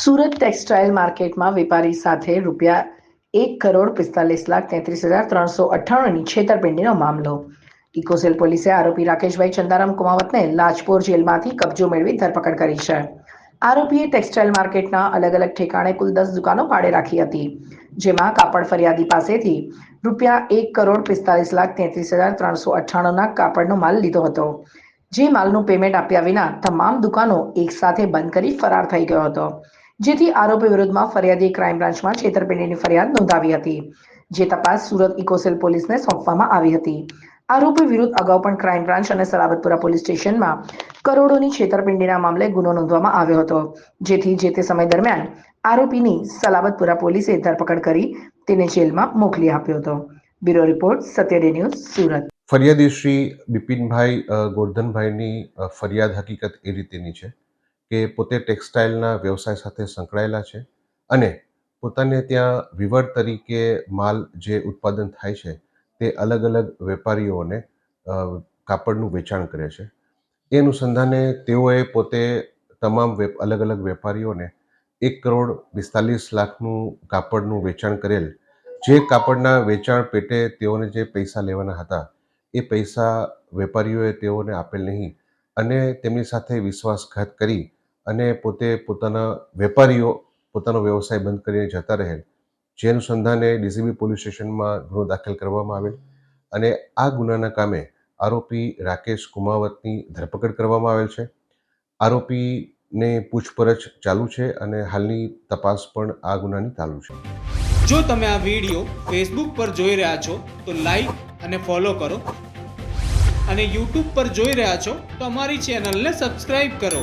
Surat textile માર્કેટમાં વેપારી સાથે રૂપિયા એક કરોડ પિસ્તાલીસ લાખ તેત્રીસ હજાર ત્રણસો અઠ્ઠાણુંની છેતરપિંડીનો મામલો. ઇકોસેલ પોલીસે આરોપી રાકેશભાઈ ચંદારામ કુમાવતને લાજપોર જેલમાંથી કબજો મેળવી ધરપકડ કરી છે. આરોપીએ ટેક્સટાઇલ માર્કેટના અલગ અલગ ઠેકાણે કુલ દસ દુકાનો ભાડે રાખી હતી, જેમાં કાપડ ફરિયાદી પાસેથી રૂપિયા એક કરોડ પિસ્તાલીસ લાખ તેત્રીસ હજાર ત્રણસો અઠ્ઠાણુંના કાપડનો માલ લીધો હતો, જે માલનું પેમેન્ટ આપ્યા વિના તમામ દુકાનો એકસાથે બંધ કરી ફરાર થઈ ગયો હતો. જેથી આરોપી વિરુદ્ધમાં ફરિયાદી ક્રાઇમ બ્રાન્ચમાં છેતરપિંડીની ફરિયાદ નોંધાવી હતી, જે તપાસ સુરત ઇકોસેલ પોલીસને સોંપવામાં આવી હતી. આરોપી વિરુદ્ધ અગાઉ પણ ક્રાઇમ બ્રાન્ચ અને સલાબતપુરા પોલીસ સ્ટેશનમાં કરોડોની છેતરપિંડીના મામલે ગુનો નોંધવામાં આવ્યો હતો, જેથી જે તે સમય દરમિયાન આરોપીની સલાબતપુરા પોલીસે ધરપકડ કરી તેને જેલમાં મોકલી આપ્યો હતો. Bureau report Satyaday news, Surat. ફરિયાદી શ્રી બિપિનભાઈ ગોરધનભાઈની ફરિયાદ હકીકત એ રીતેની છે. કે પોતે ટેક્સટાઇલના વ્યવસાય સાથે સંકળાયેલા છે અને પોતાને ત્યાં વિવર તરીકે માલ જે ઉત્પાદન થાય છે તે અલગ અલગ વેપારીઓને કાપડનું વેચાણ કરે છે. એ અનુસંધાને તેઓએ પોતે તમામ અલગ અલગ વેપારીઓને એક કરોડ પિસ્તાલીસ લાખનું કાપડનું વેચાણ કરેલ. જે કાપડના વેચાણ પેટે તેઓને જે પૈસા લેવાના હતા, એ પૈસા વેપારીઓએ તેઓને આપેલ નહીં અને તેમની સાથે વિશ્વાસઘાત કરી અને પોતે પોતાના વેપારીઓ, પોતાનો વ્યવસાય બંધ કરીને જતા રહેલ. જે અનુસંધાને ડીસીબી પોલીસ સ્ટેશનમાં ગુનો દાખલ કરવામાં આવેલ અને આ ગુનાના કામે આરોપી રાકેશ કુમાવતની ધરપકડ કરવામાં આવેલ છે. આરોપીને પૂછપરછ ચાલુ છે અને હાલની તપાસ પણ આ ગુનાની ચાલુ છે. જો તમે આ વીડિયો ફેસબુક પર જોઈ રહ્યા છો, તો લાઈક અને ફોલો કરો. અને યુટ્યુબ પર જોઈ રહ્યા છો, તો અમારી ચેનલને સબસ્ક્રાઈબ કરો.